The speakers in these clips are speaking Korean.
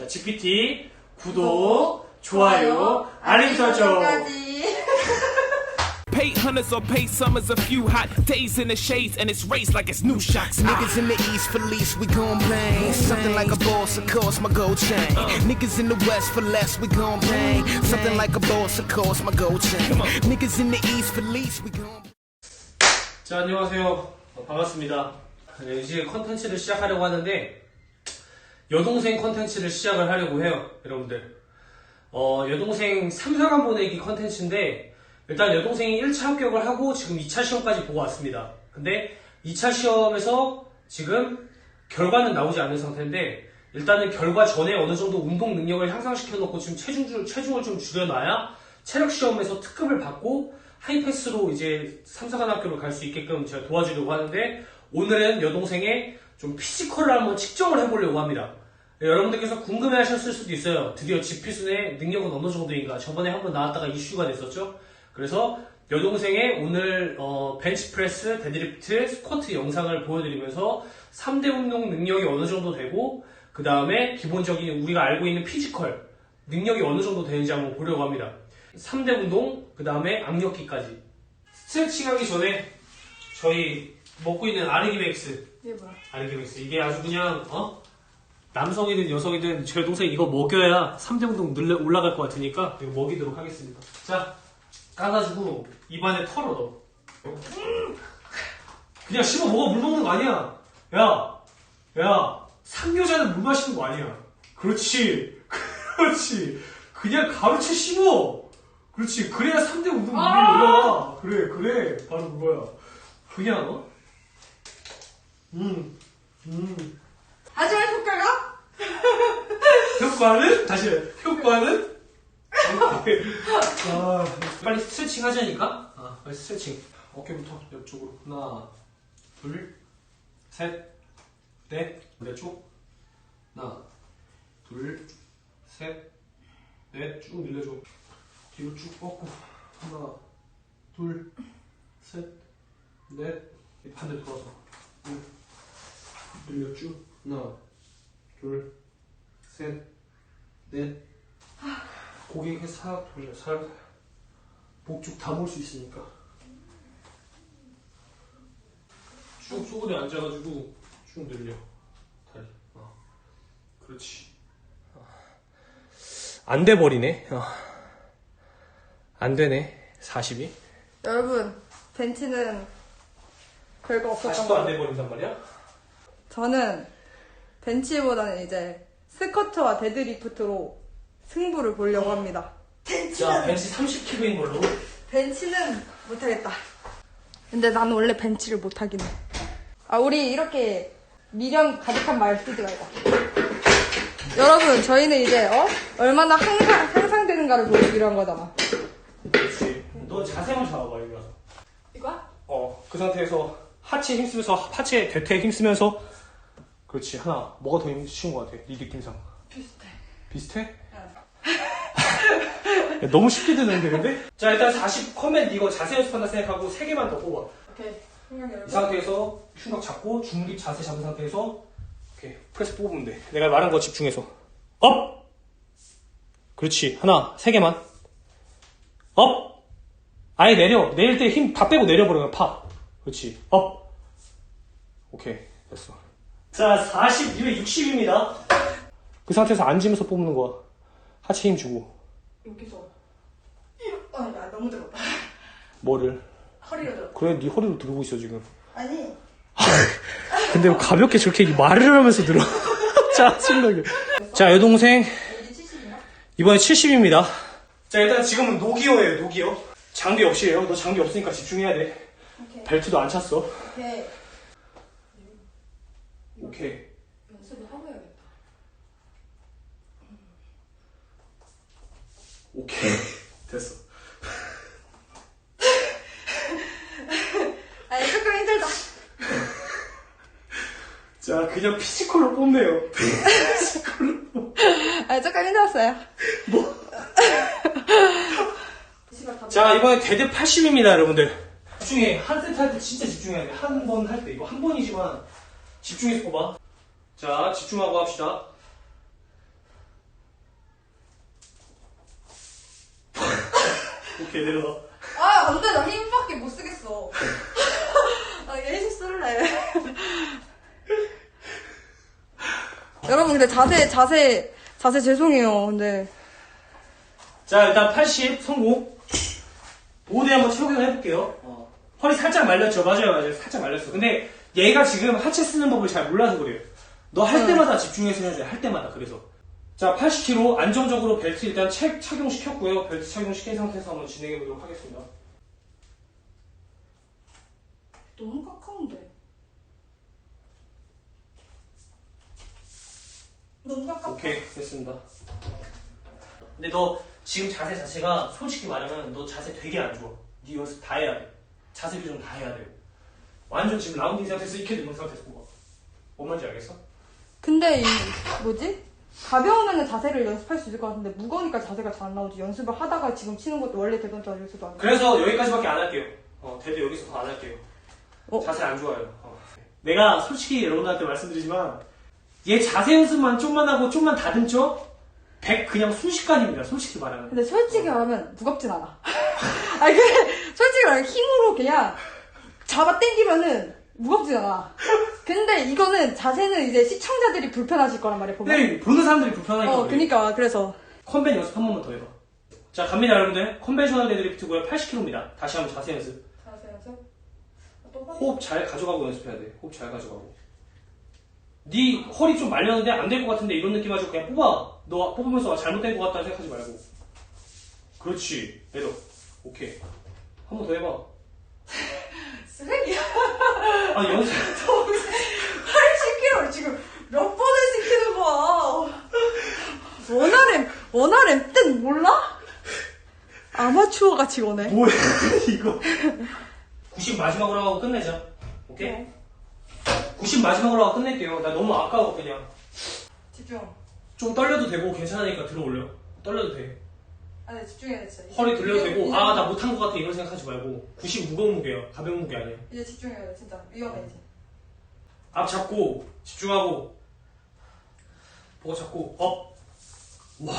자, GPT 구독, 좋아요, 알림 설정. Pay hunters or pay summers, a few hot days in the shades, and it's raised like it's new shots. Niggas in the east for least, we gon' bang. Something like a boss, of course, my gold chain. Niggas in the west for less, we gon' bang. Something like a boss, of course, my gold chain. Niggas in the east for least, we gon' 자, 안녕하세요. 어, 반갑습니다. 네, 이제 컨텐츠를 시작하려고 하는데, 여동생 컨텐츠를 시작을 하려고 해요, 여러분들. 어, 여동생 3사관 보내기 컨텐츠인데, 일단 여동생이 1차 합격을 하고 지금 2차 시험까지 보고 왔습니다. 근데 2차 시험에서 지금 결과는 나오지 않은 상태인데, 일단은 결과 전에 어느 정도 운동 능력을 향상시켜 놓고 지금 체중, 줄- 체중을 좀 줄여놔야 체력 시험에서 특급을 받고 하이패스로 이제 3사관 학교로 갈 수 있게끔 제가 도와주려고 하는데 오늘은 여동생의 좀 피지컬을 한번 측정을 해보려고 합니다. 네, 여러분들께서 궁금해 하셨을 수도 있어요. 드디어 지피순의 능력은 어느 정도인가. 저번에 한번 나왔다가 이슈가 됐었죠. 그래서 여동생의 오늘 어, 벤치프레스, 데드리프트, 스쿼트 영상을 보여드리면서 3대 운동 능력이 어느 정도 되고 그 다음에 기본적인 우리가 알고 있는 피지컬 능력이 어느 정도 되는지 한번 보려고 합니다. 3대 운동, 그 다음에 악력기까지. 스트레칭 하기 전에 저희 먹고 있는 아르기맥스. 이게 뭐야? 아르기맥스. 이게 아주 그냥, 어? 남성이든 여성이든 제 동생 이거 먹여야 3대 운동 늘려 올라갈 것 같으니까 이거 먹이도록 하겠습니다. 자, 까가지고 입안에 털어 넣어. 그냥 씹어 먹어 물 먹는 거 아니야. 야, 야, 상여자는 물 마시는 거 아니야. 그렇지, 그렇지. 그냥 가루채 씹어. 그렇지. 그래야 3대 운동 능력이 올라와. 그래, 그래. 바로 그거야. 그냥, 어? 음, 음. 하지만 효과가? 효과는? 다시 해. 효과는? 아, 빨리 스트레칭 하자니까? 아, 빨리 스트레칭. 어깨부터 옆쪽으로. 하나, 둘, 셋, 넷. 반대쪽. 하나, 둘, 셋, 넷. 쭉 늘려줘. 뒤로 쭉 뻗고. 하나, 둘, 셋, 넷. 반대 돌아서. 둘, 늘려 쭉. 하나, 둘, 셋, 넷. 고개 이렇게 싹 돌려, 살. 목쭉 다몰수 있으니까. 쭉 쪼그려 앉아가지고 쭉 늘려. 다리. 어. 그렇지. 안 돼 버리네. 어. 안 되네. 40이. 여러분, 벤치는 별거 없었던 40도 안 거. 돼 버린단 말이야? 저는 벤치보다는 이제 스쿼트와 데드리프트로 승부를 보려고 합니다. 자, 벤치 30kg인 걸로. 벤치는 못하겠다. 근데 나는 원래 벤치를 못하긴 해. 아, 우리 이렇게 미련 가득한 말 쓰지 말자. 여러분, 저희는 이제, 어? 얼마나 항상, 향상되는가를 보여주기로 한 거잖아. 그렇지. 너 자세만 잡아봐, 여기 와서. 이거야? 어, 그 상태에서 하체 힘쓰면서, 하체 대퇴 힘쓰면서, 그렇지. 하나, 뭐가 더 쉬운 것 같아? 네 느낌상. 비슷해. 비슷해? 야, 너무 쉽게 되는데, 근데? 자, 일단 40 커맨 이거 자세 연습한다 생각하고 3개만 더 뽑아. 오케이. 생각해, 이. 상태에서 흉곽 잡고 중립 자세 잡은 상태에서 이렇게 프레스 뽑으면 돼. 내가 말한 거 집중해서. 업! 그렇지. 하나, 세 개만. 업! 아예 내려. 내릴 때 힘 다 빼고 내려버려. 파. 그렇지. 업! 오케이. 됐어. 자, 40, 이게 60입니다. 그 상태에서 앉으면서 뽑는 거야. 하체 힘 주고. 여기서. 이렇게. 아, 야, 너무 들었다. 뭐를. 허리가 들었다. 그래, 네 허리로 들고 있어, 지금. 아니, 근데 가볍게 저렇게 말을 하면서 들어. 짜증나게. 자, 여동생. 여기 70인가? 이번에 70입니다. 자, 일단 지금은 노기어예요, 노기어. 장비 없이 해요. 너 장비 없으니까 집중해야 돼. 오케이. 벨트도 안 찼어. 오케이. 오케이. 연습을 하고 해야겠다. 오케이. 됐어. 아, 조금 힘들다. 자, 그냥 피지컬로 뽑네요. 아, 조금 힘들었어요. 뭐? 자, 이번에 대대 80입니다, 여러분들. 집중해. 한 세트 할 때 진짜 집중해야 돼. 한 번 할 때. 이거 한 번이지만 집중해서 뽑아. 자, 집중하고 합시다. 오케이, 내려놔. 아, 안 돼. 나 힘밖에 못 쓰겠어. 아, 예시 쓸래. 여러분, 근데 자세, 자세, 자세 죄송해요. 근데. 자, 일단 80 성공. 보호대 한번 체육을 해볼게요. 허리 살짝 말렸죠? 맞아요, 맞아요. 살짝 말렸어. 근데 얘가 지금 하체 쓰는 법을 잘 몰라서 그래요. 너 할 때마다 집중해서 해야 돼. 할 때마다. 그래서. 자, 80kg 안정적으로 벨트 일단 책 착용시켰고요. 벨트 착용시킨 상태에서 한번 진행해 보도록 하겠습니다. 너무 가까운데. 너무 가깝다. 오케이, 됐습니다. 근데 너 지금 자세 자체가 솔직히 말하면 너 자세 되게 안 좋아. 네 연습 다 해야 돼. 자세 교정 다 해야 돼. 완전 지금 라운딩 상태에서 이렇게 되는 상태에서 뽑아. 뭔 말인지 알겠어? 근데 이 뭐지? 가벼우면 자세를 연습할 수 있을 것 같은데 무거우니까 자세가 잘 안 나오지. 연습을 하다가 지금 치는 것도 원래 되던 자세도 아니고. 그래서 여기까지밖에 안 할게요. 어, 대도 여기서 더 안 할게요. 어? 자세 안 좋아요. 어. 내가 솔직히 여러분들한테 말씀드리지만 얘 자세 연습만 좀만 하고 좀만 다듬죠? 100 그냥 순식간입니다. 솔직히 말하면. 근데 솔직히 말하면 무겁진 않아. 아니 근데 솔직히 말하면 힘으로 그냥 잡아 당기면은 무겁진 않아. 근데 이거는 자세는 이제 시청자들이 불편하실 거란 말이야 보면. 근데 보는 사람들이 불편하니까. 어, 그래. 그니까 그래서 컨벤 연습 한 번만 더 해봐. 자, 갑니다, 여러분들. 컨벤셔널 데드리프트고요. 80kg입니다. 다시 한번 자세 연습. 자세 연습. 또 호흡 잘 가져가고 연습해야 돼. 호흡 잘 가져가고. 네 허리 좀 말렸는데 안 될 것 같은데 이런 느낌 가지고 그냥 뽑아. 너 뽑으면서 잘못된 것 같다 생각하지 말고. 그렇지. 내려. 오케이. 한 번 더 해봐. 쓰레기야. 아, 연습. 80kg 지금 몇 번을 시키는 거야. 원RM 원RM 뜻 몰라? 아마추어 같이 오네. 뭐야, 이거. 90 마지막으로 하고 끝내자. 오케이? 네. 90 마지막으로 하고 끝낼게요. 나 너무 아까워, 그냥. 집중. 좀 떨려도 되고 괜찮으니까 들어 올려. 떨려도 돼. 아, 네, 집중해야 돼, 진짜. 허리 들려도 되고 아 나 못한 것 같아 이런 생각하지 말고 90 무거운 무게야 가벼운 무게 아니야 이제 집중해야 돼, 진짜. 위험해, 이제. 앞 잡고 집중하고 보고 잡고 업 와.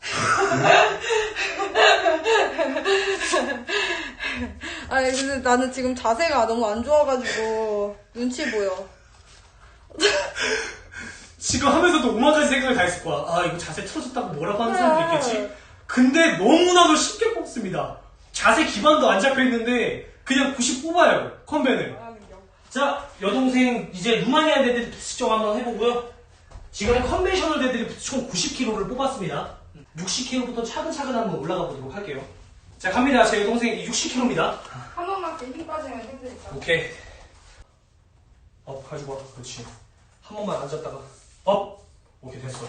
아니, 근데 나는 지금 자세가 너무 안 좋아가지고 눈치 보여. 지금 하면서도 오만 가지 생각을 다 했을 거야 아 이거 자세 틀어졌다고 뭐라고 하는 사람도 그래. 있겠지 근데 너무나도 쉽게 뽑습니다 자세 기반도 안 잡혀 있는데 그냥 90 뽑아요 컨벤을. 자, 여동생 이제 루마니아 데드리프트 측정 한번 해보고요. 지금 컨벤셔널 데드리프트 총 90kg를 뽑았습니다. 60kg부터 차근차근 한번 올라가 보도록 할게요. 자, 갑니다. 제 여동생 60kg입니다. 한 번만 힘 빠지면 힘드니까. 오케이. 업, 가지고 와. 그렇지. 한 번만 앉았다가. 업! 오케이, 됐어.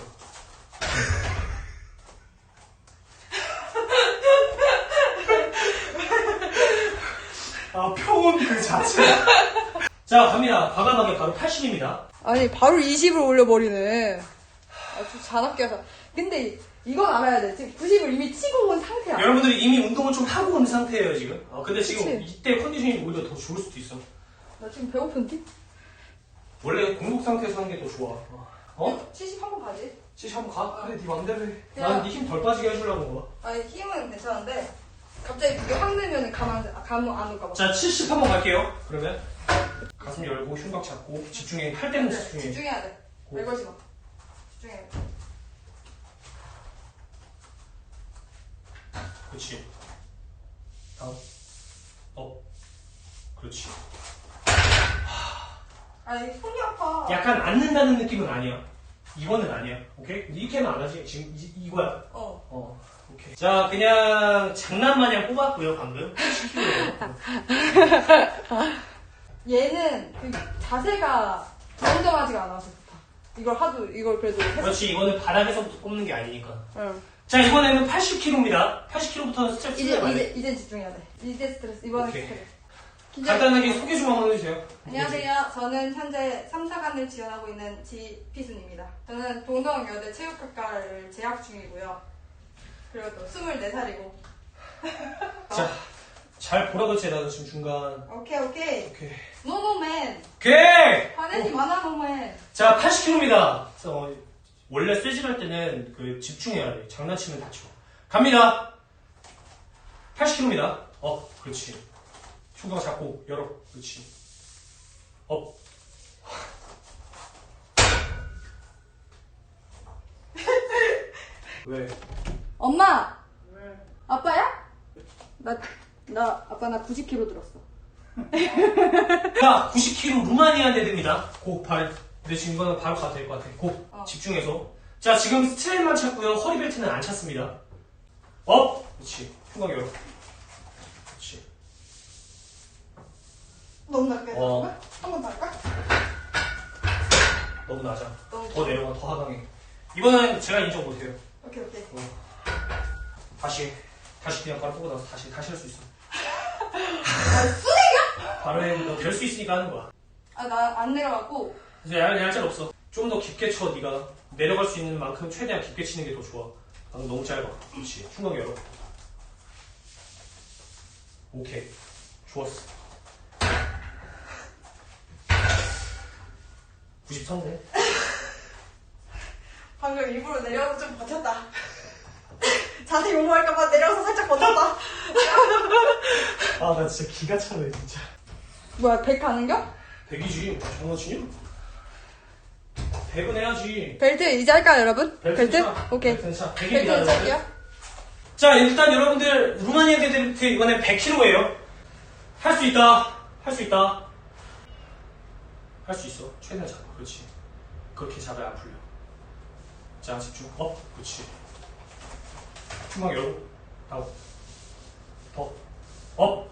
아, 평온 그 자체. 자, 갑니다. 과감하게 바로 80입니다. 아니, 바로 20을 올려버리네. 아주 잔악게 해서. 근데 이건 알아야 돼. 지금 90을 이미 치고 온 상태야. 여러분들이 이미 운동을 좀 하고 온 상태예요, 지금. 어, 근데 지금 그치? 이때 컨디션이 오히려 더 좋을 수도 있어. 나 지금 배고픈데? 원래 공복 상태에서 하는 게 더 좋아. 어? 70 한번 가지. 지시 한번 가. 그래, 네 맘대로 해. 난 네 힘 덜 빠지게 해주려고 거. 아니, 힘은 괜찮은데, 갑자기 그게 확 늘면 가만, 아, 가면 안 올까봐. 자, 70 한번 갈게요. 그러면 가슴 열고 흉곽 잡고 집중해. 할 때는 네, 집중해. 집중해야 돼. 고. 말걸지 마. 집중해야 돼. 그렇지. 다음. 업. 그렇지. 아니, 손이 아파. 약간 앉는다는 느낌은 아니야. 이거는 아니야. 오케이? 근데 이렇게는 안 하지. 지금 이, 이거야. 어. 어, 오케이. 자, 그냥 장난 마냥 뽑았고요, 방금. 10kg. 얘는 그 자세가 정정하지가 않아서 좋다. 이걸 하도, 이걸 그래도. 그렇지, 이거는 바닥에서부터 뽑는 게 아니니까. 응. 자, 이번에는 80kg입니다. 80kg부터는 스트레스 이제, 많이. 이제, 이제 집중해야 돼. 이제 스트레스. 이번에 오케이. 스트레스. 간단하게 소개 좀 한번 해주세요. 안녕하세요. 저는 현재 3, 4관을 지원하고 있는 지피순입니다. 저는 동성여대 체육학과를 재학 중이고요. 그리고 또 24살이고. 자, 잘 보라고 나도 지금 중간. 오케이, 오케이. 오케이. 노노맨. 오케이! 화내지 마나, 노맨. 자, 80kg입니다. 원래 쇠질할 때는 그 집중해야 돼. 장난치면 다쳐. 갑니다. 80kg입니다. 업, 그렇지. 흉곽 잡고 열어, 그렇지. 업. 왜? 엄마! 아빠야? 나, 나, 아빠 나 90kg 들었어. 자, 90kg 루마니아인데 됩니다. 고, 발. 근데 지금 이거는 바로 가도 될 것 같아. 고, 어. 집중해서. 자, 지금 스트랩만 찾고요. 허리벨트는 안 찾습니다. 업! 그렇지. 흉곽 열어. 그렇지. 너무 낮게 어. 어. 한번 더 할까? 너무 낮아. 너무 더 내려가, 더 하강해. 이거는 제가 인정 못해요. 오케이, 오케이. 다시, 다시 그냥 바로 뽑고 나서 다시, 다시 할 수 있어. 아, 쓰레기야? 바로 해, 너별 수 있으니까 하는 거야. 아, 나 안 내려가고. 이제 얄, 얄짤 없어. 좀 더 깊게 쳐, 네가 내려갈 수 있는 만큼 최대한 깊게 치는 게 더 좋아. 방금 너무 짧아. 그렇지. 흉곽 열어. 오케이. 좋았어. 93네. 방금 일부러 내려가서 좀 버텼다. 자세 요구할까봐 내려가서 살짝 버텼다. 아, 나 진짜 기가 차네, 진짜. 뭐야, 100 가는겨? 백이지. 장난치냐? 백은 해야지. 벨트 이제 할까요, 여러분? 벨트? 차. 오케이. 벨트는 차. 벨트 백입니다, 여러분. 할게요. 자, 일단 여러분들, 루마니아 데드리프트 이번엔 100kg예요. 할 수 있다. 할 수 있다. 할 수 있어. 최대한 잡아. 그렇지. 그렇게 잡아야 안 풀려. 자, 집중. 업. 그렇지. 흉곽 열고. 다운. 더. 업.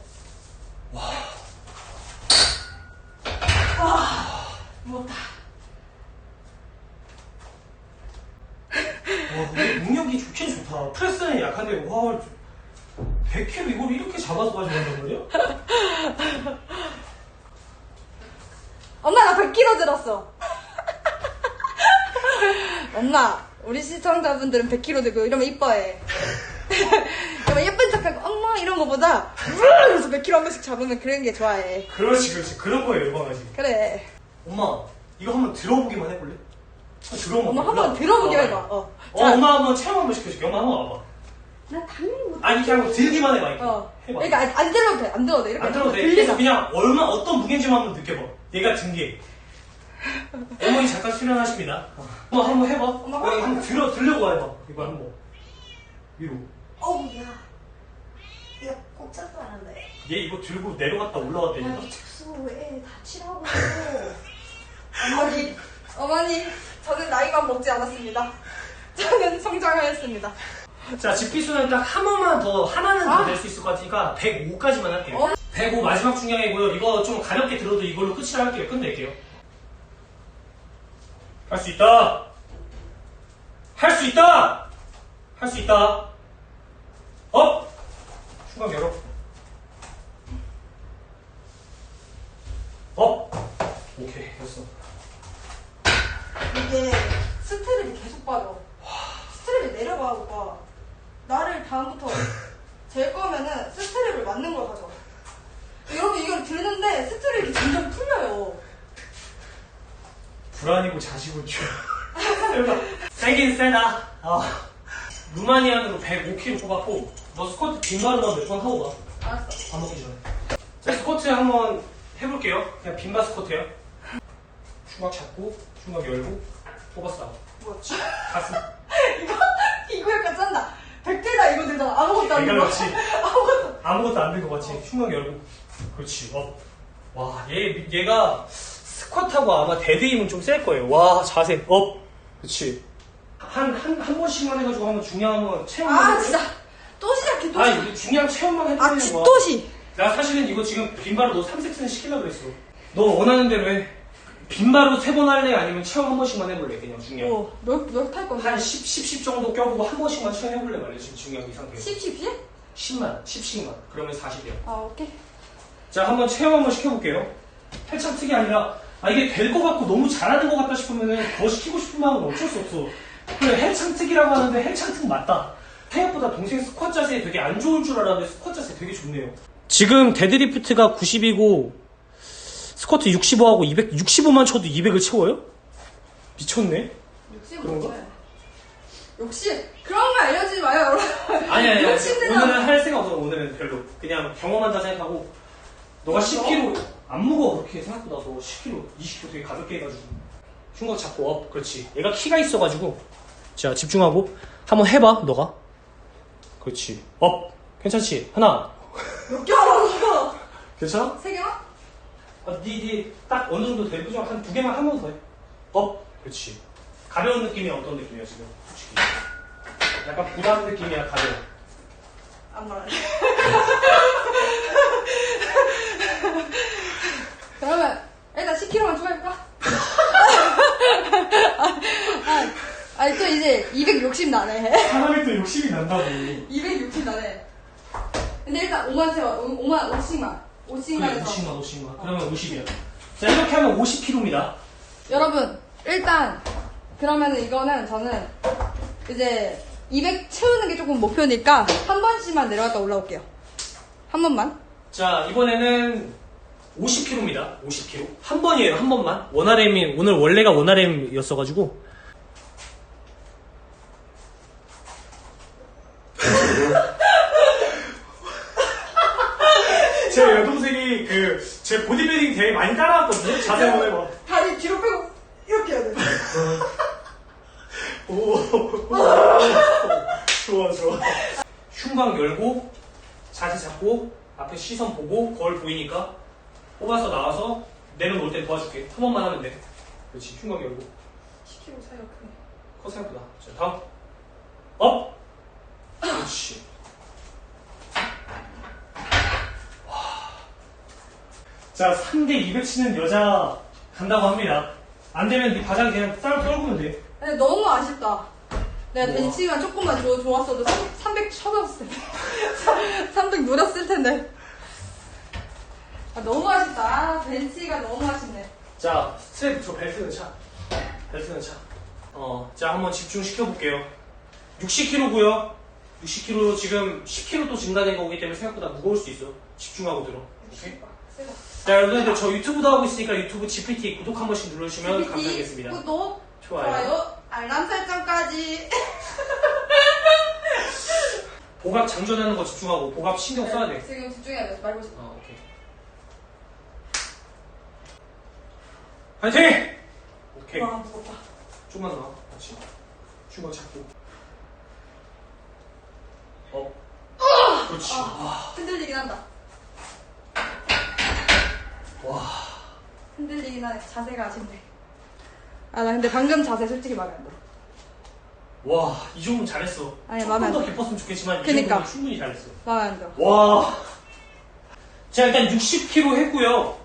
무겁다. 와, 근데 능력이 좋긴 좋다. 프레스는 약한데, 와, 100kg 이걸 이렇게 잡아서 가져간단 말이야? 엄마, 나 100kg 들었어. 엄마, 우리 시청자분들은 100kg 들고 이러면 이뻐해. 그러면 예쁜 척하고 엄마 이런 거보다 그래서 100kg 한 번씩 잡으면 그런 게 좋아해. 그렇지, 그렇지. 그런 거에 열광하지. 그래. 엄마, 이거 한번 들어보기만 해볼래? 한번 들어보면 엄마 한번 들어보기만 해봐. 어. 어, 엄마 한번 체험 한번 시켜줄게. 엄마 한번 와봐. 나 당연히 못. 아니, 그냥 한번 들기만 해봐, 이렇게. 어. 해봐. 그러니까 안, 안 들어도 돼. 안 들어도 돼. 이렇게 안 들어도 돼. 그래서 그냥 얼마, 어떤 무게인지만 한번 느껴봐. 얘가 든 게. 어머니 잠깐 수련하십니다. 엄마 한번 해봐. 엄마 여기 한번 들어, 들려고 해봐. 이거 한번. 위로. 어우 야. 야, 꼭 잡고 하는데. 얘 이거 들고 내려갔다 올라갔다 야, 이거. 너 축소에 다치라고. 어머니, 어머니, 저는 나이만 먹지 않았습니다. 저는 성장하였습니다. 자, 집비수는 딱 한 번만 더, 하나는 더 아. 낼수 있을 것 같으니까 105까지만 할게요. 어? 105 마지막 중량이고요. 이거 좀 가볍게 들어도 이걸로 끝이라 할게요. 끝낼게요. 할 수 있다! 할 수 있다! 할 수 있다! 업! 흉곽 열어. 업! 오케이, 됐어. 이게 스트랩이 계속 빠져. 스트랩이 내려가, 오빠. 나를 다음부터 잴 거면은 스트랩을 맞는 걸 가져. 여러분 이걸 들는데 스트랩이 점점 풀려요. 불안이고 자시고 주. 세긴 세다. 아. 루마니안으로 105kg 뽑았고, 너 스쿼트 빈바르만 몇 번 하고 가. 알았어. 밥 먹기 전에. 자, 스쿼트 한번 해볼게요. 그냥 빈바 스쿼트요. 흉곽 잡고, 흉곽 열고, 뽑았어. 뭐야? 가슴. 이거 이거 약간 짠다. 백대다 이거 들잖아. 아무것도 안. 그렇지. 아무것도. 아무것도 안된것 같지. 흉곽 열고. 그렇지. 어. 와, 얘, 얘가 스쿼트하고 아마 데드 힘은 좀 셀 거예요. 와, 자세. 업. 그렇지. 한, 한, 한 번씩만 해가지고 한번 중량 한번 체험만 아? 진짜 또 시작해 또 아, 시작. 이거 중량 체험만 해보는 아 거야. 쥐또시. 나 사실은 이거 지금 빈바로 너 3세트는 시키려고 그랬어. 너 원하는 대로 해. 빈바로 세 번 할래? 아니면 체험 한 번씩만 해볼래? 그냥 중량. 어, 몇몇탈 건데? 한 10, 10, 10 정도 껴보고 한 번씩만 체험해볼래 말이야, 지금 중량 이 상태에서. 10, 10이? 10만, 10씩만. 그러면 40이야. 아 오케이. 자, 한번 체험 한번 시켜볼게요. 헬창 특이 아니라, 아, 이게 될 것 같고 너무 잘하는 것 같다 싶으면은 더 시키고 싶은 마음은 어쩔 수 없어. 그래, 헬창 특이라고 하는데 헬창 특 맞다. 생각보다 동생 스쿼트 자세 되게 안 좋을 줄 알았는데 스쿼트 자세 되게 좋네요. 지금 데드리프트가 90이고, 스쿼트 65하고 200, 65만 쳐도 200을 채워요? 미쳤네? 60 그런가? 뭐야? 역시 그런 거 알려주지 마요 여러분 아니 아니 아니 욕심내서 오늘은 할 생각 없어 오늘은 별로 그냥 경험한다 생각하고 너가 10kg 안 무거워 그렇게 생각보다 너 10kg 20kg 되게 가볍게 해가지고. 흉곽 잡고 업. 그렇지. 얘가 키가 있어가지고. 자 집중하고. 한번 해봐 너가. 그렇지. 업. 괜찮지? 하나. 몇 개 하라고 괜찮아? 세 개만? 아, 니니딱 어느 정도 될 거죠? 한두 개만 하면 더해 업. 그렇지. 가벼운 느낌이 어떤 느낌이야 지금? 솔직히. 약간 부담 느낌이야 가벼워 안 말해 그러면 일단 10kg만 추가해볼까? 아, 아니 또 이제 260 나네 사람이 또 욕심이 난다고 260 나네 근데 일단 5만 세워 5만 50만 50만 그래, 해서 50만, 50만. 그러면 50이야. 자, 이렇게 하면 50kg입니다. 여러분 일단 그러면은 이거는 저는 이제 200 채우는 게 조금 목표니까 한 번씩만 내려갔다 올라올게요 한 번만 자, 이번에는 50kg입니다. 50kg. 한 번이에요, 한 번만. 원RM이, 오늘 원래가 원RM이었어 가지고. 제 여동생이 그, 제 보디빌딩 대회 많이 따라왔거든요. 자세 한번 해봐. 다리 뒤로 빼고 이렇게 해야 돼 오, 좋아, 좋아. 흉곽 열고, 자세 잡고, 앞에 시선 보고, 거울 보이니까, 뽑아서 나와서, 내려놓을 때 도와줄게. 한 번만 하면 돼. 그렇지, 흉곽 열고. 10kg 차이가 크네 커 생각보다. 자, 다음. 업! 그렇지. 와. 자, 3대 200 치는 여자 간다고 합니다. 안 되면 네 바닥 그냥 쌀 떨구면 돼. 근데 너무 아쉽다. 내가 뭐야? 벤치가 조금만 좋, 좋았어도 3, 300 쳐졌을 텐데. 300 누렸을 텐데. 아, 너무 아쉽다. 아, 벤치가 너무 아쉽네. 자, 스트랩 저 벨트는 차. 벨트는 차. 어, 자, 한번 집중시켜 볼게요. 60kg고요. 60kg 지금 10kg 또 증가된 거기 때문에 생각보다 무거울 수 있어. 집중하고 들어. 오케이? 세다. 자, 여러분들 저 유튜브도 하고 있으니까 유튜브 GPT 구독 한 번씩 눌러주시면 감사하겠습니다. 구독, 좋아요. 좋아요, 알람 설정까지. 보갑 장전하는 거 집중하고 보갑 신경 써야 돼. 지금 집중해야 돼. 말고 싶어. 어, 오케이. 파이팅! 오케이. 와, 무겁다. 좀만 더. 그렇지. 흉곽 잡고. 어. 그렇지. 흔들리긴 한다. 와. 흔들리긴 하네. 자세가 아쉽네. 아, 나 근데 방금 자세 솔직히 마음에 안 들어. 와, 이 정도면 잘했어. 아니, 마음에 조금 안 더 들어. 깊었으면 좋겠지만 이 그니까. 정도면 충분히 잘했어. 마음에 안 들어. 와. 자, 일단 60kg 했고요.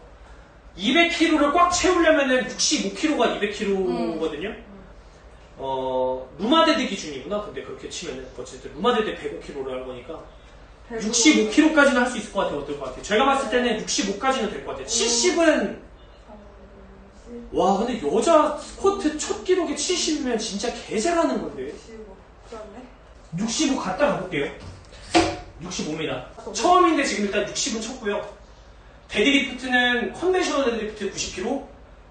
200kg를 꽉 채우려면은 65kg가 200kg거든요. 어, 루마데드 기준이구나. 근데 그렇게 치면은 어쨌든 루마데드 105kg를 한 거니까 65kg까지는 할 수 있을 것 같아요. 어떨 것 같아요? 제가 봤을 때는 65까지는 될 것 같아요. 70은 와, 근데 여자 스쿼트 첫 기록이 70이면 진짜 개잘하는 건데. 65. 그렇네. 65 갔다 가볼게요. 65입니다. 처음인데 지금 일단 60은 쳤고요. 데드리프트는 컨벤셔널 데드리프트 90kg,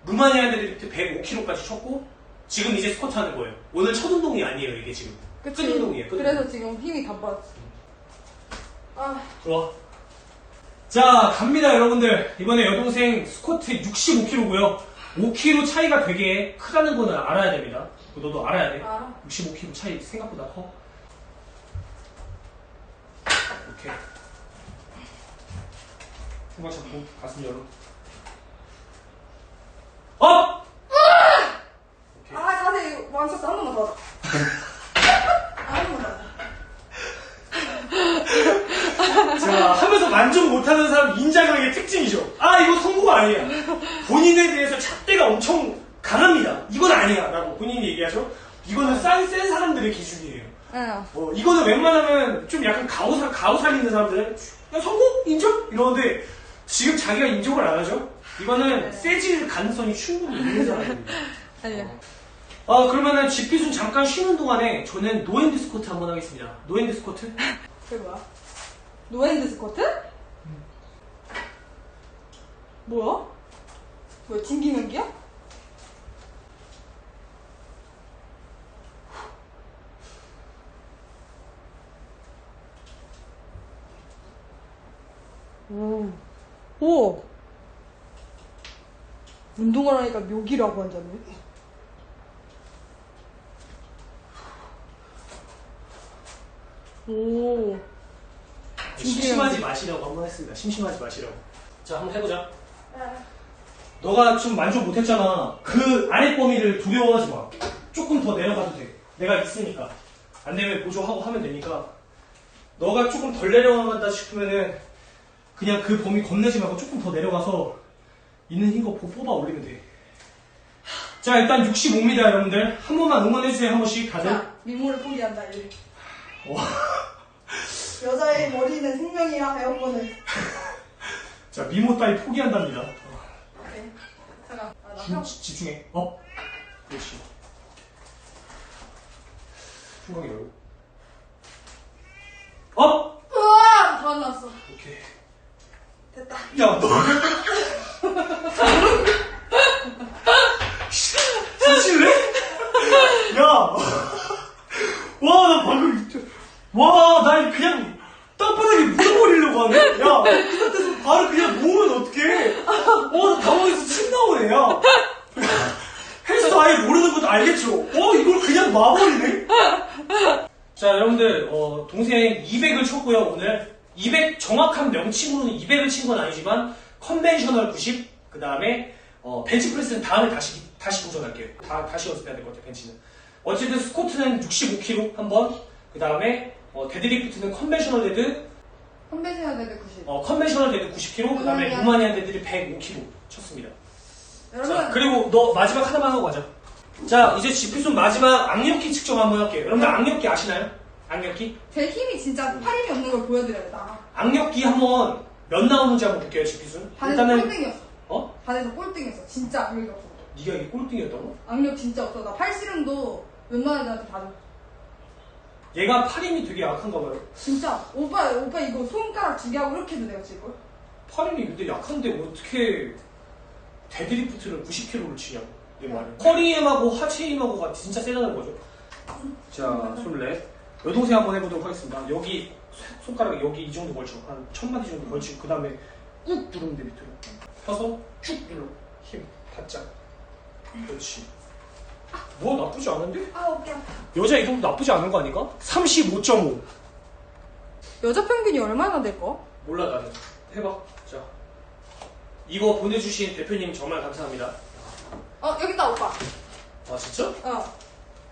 루마니안 데드리프트 105kg까지 쳤고, 지금 이제 스쿼트 하는 거예요. 오늘 첫 운동이 아니에요, 이게 지금. 끝 그치? 운동이에요, 끝 그래서 운동. 지금 힘이 다 빠졌어. 아, 좋아. 자, 갑니다, 여러분들. 이번에 여동생 스쿼트 65kg고요. 5kg 차이가 되게 크다는 거는 알아야 됩니다. 너도 알아야 돼. 알아. 65kg 차이 생각보다 커. 오케이. 흉곽 잡고 가슴 열어. 업! 오케이. 아, 자세 망쳤어. 한 번만 더 하자. 아, 한 번만 더 하자. 자, 하면서 만족 못하는 사람 인자강의 특징이죠. 아, 이거 성공 아니야. 본인에 대해서 잣대가 엄청 강합니다. 이건 아니야. 라고 본인이 얘기하죠. 이거는 싼, 센 사람들의 기준이에요. 응. 어, 이거는 웬만하면 좀 약간 가오살, 가오살 있는 사람들은 야, 성공? 인정? 이러는데 자기가 인정을 안 하죠? 이거는 네. 세질 가능성이 충분히 있는 사람입니다. 아니요. 어, 어, 그러면은 집기순 잠깐 쉬는 동안에 저는 노핸드 스쿼트 한번 하겠습니다. 노핸드 스쿼트? 그게 뭐야? 노핸드 스쿼트? 뭐야? 뭐야, 튕기는 기야? 오. 오. 운동을 하니까 묘기라고 한다네. 오. 심심하지 마시라고 한 번 했습니다. 심심하지 마시라고. 자, 한번 해보자. 너가 좀 만족 못했잖아. 그 아래 범위를 두려워하지 마. 조금 더 내려가도 돼. 내가 있으니까. 안 되면 보조하고 하면 되니까. 너가 조금 덜 내려간다 싶으면은 그냥 그 범위 겁내지 말고 조금 더 내려가서 있는 힘거 뽑아 올리면 돼. 자, 일단 65입니다, 여러분들. 한 번만 응원해주세요, 한 번씩 다들. 자, 미모를 포기한다, 일. 와. 여자의 머리는 생명이야, 에어컨을. 자, 미모 따위 포기한답니다. 오케이. 잠깐. 아, 나 중- 형. 집중해. 업. 그렇지. 충격이 열고. 업! 우와! 더안 났어. 오케이. 됐다. 야, 너. 사실래? 야! 와, 나 방금. 와, 나 그냥 땅바닥에 묻어버리려고 하네? 야, 그 상태에서 바로 그냥 모으면 어떡해? 와, 나 당황해서 침 나오네, 야. 헬스 아예 모르는 것도 알겠죠? 어, 이걸 그냥 놔버리네? 자, 여러분들, 어, 동생 200을 쳤고요, 오늘. 200, 정확한 명칭으로는 200을 친 건 아니지만, 컨벤셔널 90, 그 다음에, 어, 벤치프레스는 다음에 다시, 다시 도전할게요. 다, 다시 연습해야 될 것 같아요, 벤치는. 어쨌든 스쿼트는 65kg 한 번, 그 다음에, 어, 데드리프트는 컨벤셔널 데드, 컨벤셔널 데드 90. 어, 컨벤셔널 데드 90kg, 그 다음에 루마니안. 루마니안 데드를 105kg 쳤습니다. 여러분, 자, 그리고 너 마지막 하나만 하고 가자. 자, 이제 지피손 마지막 악력기 측정 한번 할게요. 여러분들 악력기 아시나요? 악력기? 제 힘이 진짜 팔 힘이 없는 걸 보여드려요, 나. 악력기 한번 몇 나오는지 한번 볼게요, 지피손. 반에서 꼴등이었어. 어? 반에서 꼴등이었어. 진짜 악력이 없어. 네가 이게 꼴등이었다고? 악력 진짜 없어. 나 팔씨름도 웬만한 애한테 다 줘. 얘가 팔 힘이 되게 약한가 봐요. 진짜. 오빠, 오빠 이거 손가락 두 개 하고 이렇게 해도 내가 칠걸? 팔 힘이 근데 약한데 어떻게 데드리프트를 90kg를 치냐고. 내 말은. 허리 힘하고 하체 힘하고가 진짜 세다는 거죠. 자, 손렛. 여동생 한번 해보도록 하겠습니다. 여기 손- 손가락 여기 이 정도 걸쳐. 한 천마디 정도 걸치고 그 다음에 꾹 누르면 돼 밑으로. 펴서 쭉 눌러. 힘 바짝. 그렇지. 뭐 나쁘지 않은데? 아, 아파. 여자 이 정도 나쁘지 않은 거 아닌가? 35.5. 여자 평균이 얼마나 될까? 몰라 나는. 해봐. 자. 이거 보내주신 대표님 정말 감사합니다. 어, 여기 있다, 오빠. 아 진짜? 어.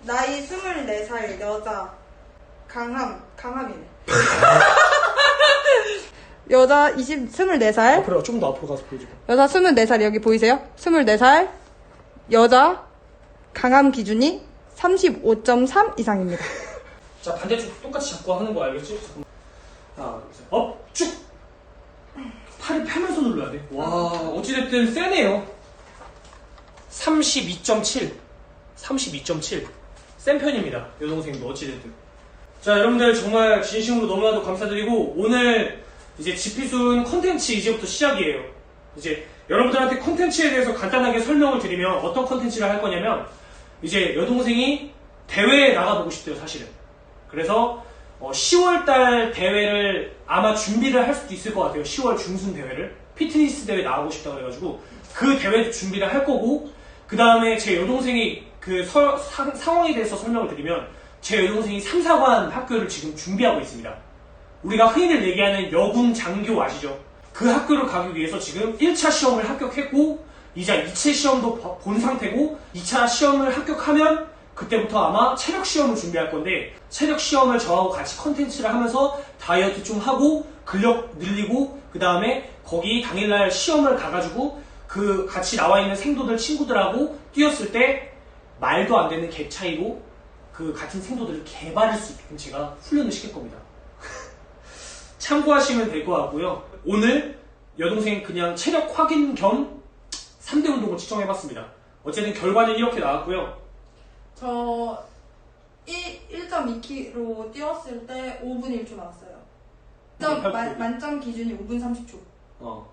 나이 24살 여자. 강함, 강함이네. 여자 20, 24살. 앞으로 좀더 앞으로 가서 보여줘. 여자 24살 여기 보이세요? 24살 여자 강함 기준이 35.3 이상입니다. 자 반대쪽 똑같이 잡고 하는 거 알겠지? 잠깐만. 하나 둘 셋. 업! 쭉! 팔을 펴면서 눌러야 돼. 와 어찌됐든 세네요. 32.7 32.7센 편입니다. 여동생도 어찌됐든. 자 여러분들 정말 진심으로 너무나도 감사드리고 오늘 이제 지피순 컨텐츠 이제부터 시작이에요. 이제 여러분들한테 컨텐츠에 대해서 간단하게 설명을 드리면 어떤 컨텐츠를 할 거냐면 이제 여동생이 대회에 나가보고 싶대요 사실은. 그래서 10월달 대회를 아마 준비를 할 수도 있을 것 같아요. 10월 중순 대회를 피트니스 대회 나가고 싶다고 해가지고 그 대회 준비를 할 거고 그 다음에 제 여동생이 그 서- 사- 상황에 대해서 설명을 드리면 제 여동생이 3, 4관 학교를 지금 준비하고 있습니다. 우리가 흔히들 얘기하는 여군 장교 아시죠? 그 학교를 가기 위해서 지금 1차 시험을 합격했고 이제 2차 시험도 봐- 본 상태고 2차 시험을 합격하면 그때부터 아마 체력 시험을 준비할 건데 체력 시험을 저하고 같이 컨텐츠를 하면서 다이어트 좀 하고 근력 늘리고 그 다음에 거기 당일날 시험을 가가지고 그 같이 나와 있는 생도들 친구들하고 뛰었을 때 말도 안 되는 갭 차이로 그 같은 생도들을 개발할 수 있게끔 제가 훈련을 시킬 겁니다. 참고하시면 될 것 같고요. 오늘 여동생 그냥 체력 확인 겸 3대 운동을 측정해봤습니다. 어쨌든 결과는 이렇게 나왔고요. 저 1.2km 뛰었을 때 5분 1초 나왔어요. 점, 8km. 만, 만점 기준이 5분 30초. 어,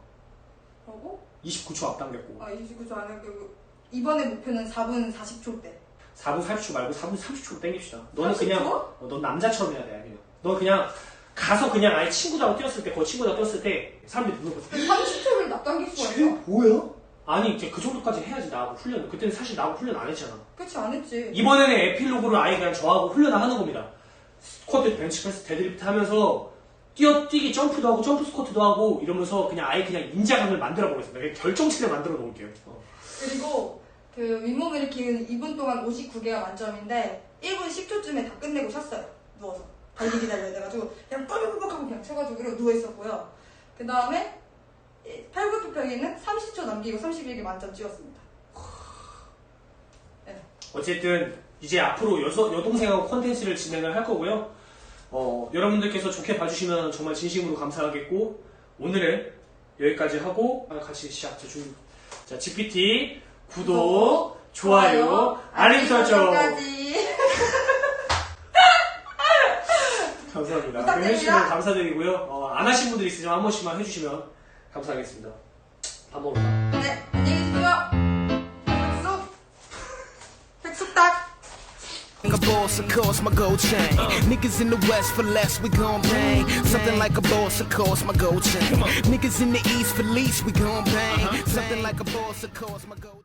그리고 29초 앞당겼고 아, 29초 안에 그 이번에 목표는 4분 40초 때. 4분 40초 말고 4분 30초로 땡깁시다. 너는 30초? 그냥 어, 넌 남자처럼 해야 돼. 그냥. 너 그냥 가서 그냥 아예 친구들하고 뛰었을 때, 그 친구들하고 뛰었을 때 사람들이 거지. 30초를 납당길 수가 쟤 있어. 뭐야? 아니 이제 그 정도까지 해야지 나하고 훈련. 그때는 사실 나하고 훈련 안 했잖아. 그치, 안 했지. 이번에는 에필로그를 아예 그냥 저하고 훈련을 하는 겁니다. 스쿼트, 벤치프레스, 데드리프트 하면서 뛰어뛰기 점프도 하고 점프 스쿼트도 하고 이러면서 그냥 아예 그냥 인자감을 만들어 보겠습니다. 결정체를 만들어 놓을게요. 어. 그리고 그 윗몸 일으키는 2분 동안 59개가 만점인데 1분 10초쯤에 다 끝내고 쉬었어요. 누워서. 달리 기다려야 돼가지고 그냥 뻘뻘뻘 하고 그냥 쳐가지고 이러고 누워있었고요. 그 다음에 팔굽혀펴기는 30초 남기고 31개 만점 찍었습니다. 어쨌든 이제 앞으로 여서, 여동생하고 컨텐츠를 진행을 할 거고요. 어, 여러분들께서 좋게 봐주시면 정말 진심으로 감사하겠고 오늘은 여기까지 하고 아, 같이 시작. 자 GPT 구독, 좋아요, 알림 설정. 감사합니다. 부탁드립니다. 해주시면 감사드리고요. 어, 안 하신 분들 있으시면 한 번씩만 해주시면 감사하겠습니다. 밥 먹으러 가. 네, 안녕히 계세요. 백숙. 백숙닭. Like a boss, of course, my gold chain. Niggas in the west for less, we gon' bang. Something like a boss, of course, my gold chain. Niggas in the east for least, we gon' bang. Something like a boss, of course, my gold